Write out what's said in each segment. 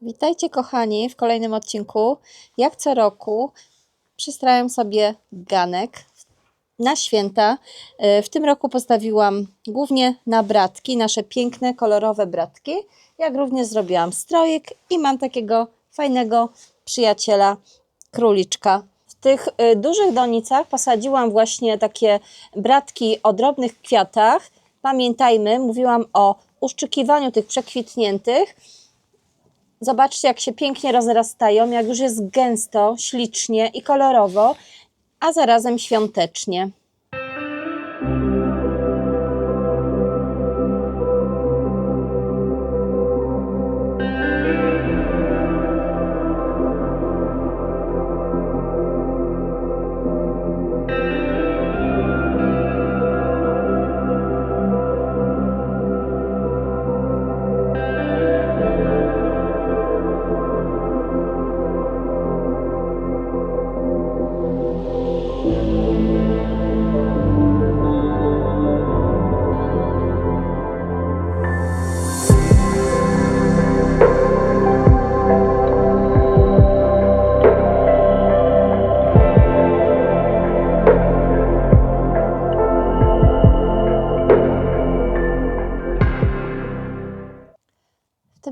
Witajcie kochani w kolejnym odcinku. Jak co roku przystrajam sobie ganek na święta. E, W tym roku postawiłam głównie na bratki, nasze piękne, kolorowe bratki. Jak również zrobiłam strojek i mam takiego fajnego przyjaciela, króliczka. W tych e, dużych donicach posadziłam właśnie takie bratki o drobnych kwiatach. Pamiętajmy, mówiłam o uszczykiwaniu tych przekwitniętych. Zobaczcie, jak się pięknie rozrastają, jak już jest gęsto, ślicznie i kolorowo, a zarazem świątecznie.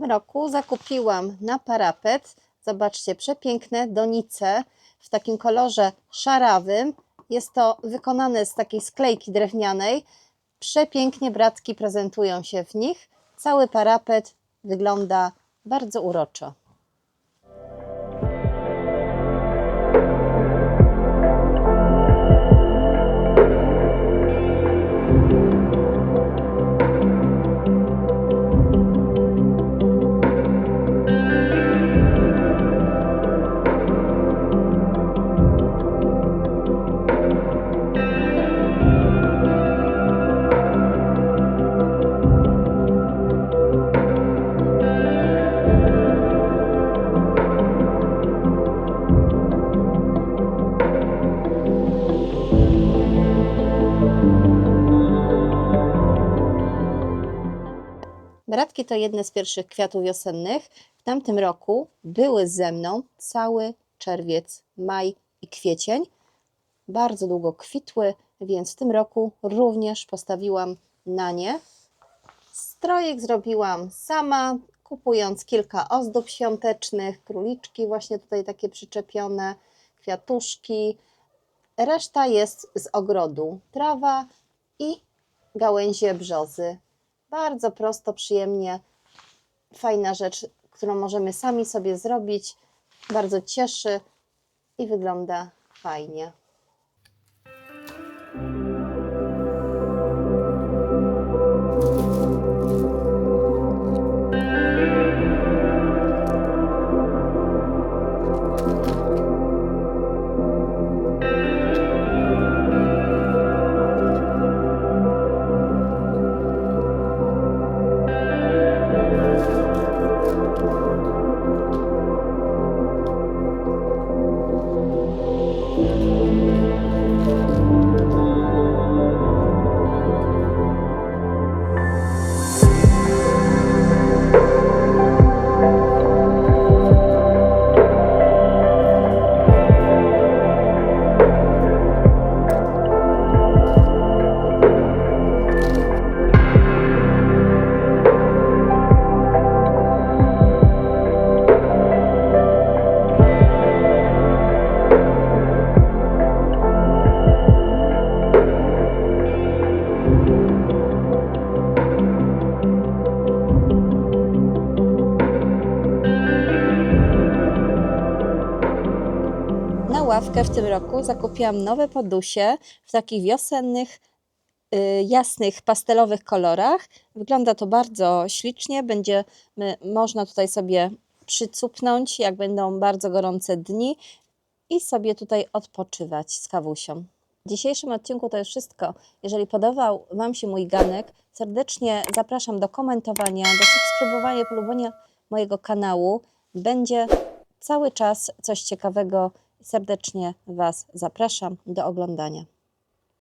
Roku zakupiłam na parapet, zobaczcie, przepiękne donice w takim kolorze szarawym. Jest to wykonane z takiej sklejki drewnianej. Przepięknie bratki prezentują się w nich. Cały parapet wygląda bardzo uroczo. Bratki to jedne z pierwszych kwiatów wiosennych. W tamtym roku były ze mną cały czerwiec, maj i kwiecień. Bardzo długo kwitły, więc w tym roku również postawiłam na nie. Strojek zrobiłam sama, kupując kilka ozdób świątecznych, króliczki właśnie tutaj takie przyczepione, kwiatuszki. Reszta jest z ogrodu. Trawa i gałęzie brzozy. Bardzo prosto, przyjemnie, fajna rzecz, którą możemy sami sobie zrobić. Bardzo cieszy i wygląda fajnie. Ławkę w tym roku zakupiłam nowe podusie w takich wiosennych, y, jasnych, pastelowych kolorach. Wygląda to bardzo ślicznie. Będzie można tutaj sobie przycupnąć, jak będą bardzo gorące dni i sobie tutaj odpoczywać z kawusią. W dzisiejszym odcinku to już wszystko. Jeżeli podobał Wam się mój ganek, serdecznie zapraszam do komentowania, do subskrybowania, polubienia mojego kanału. Będzie cały czas coś ciekawego. Serdecznie Was zapraszam do oglądania.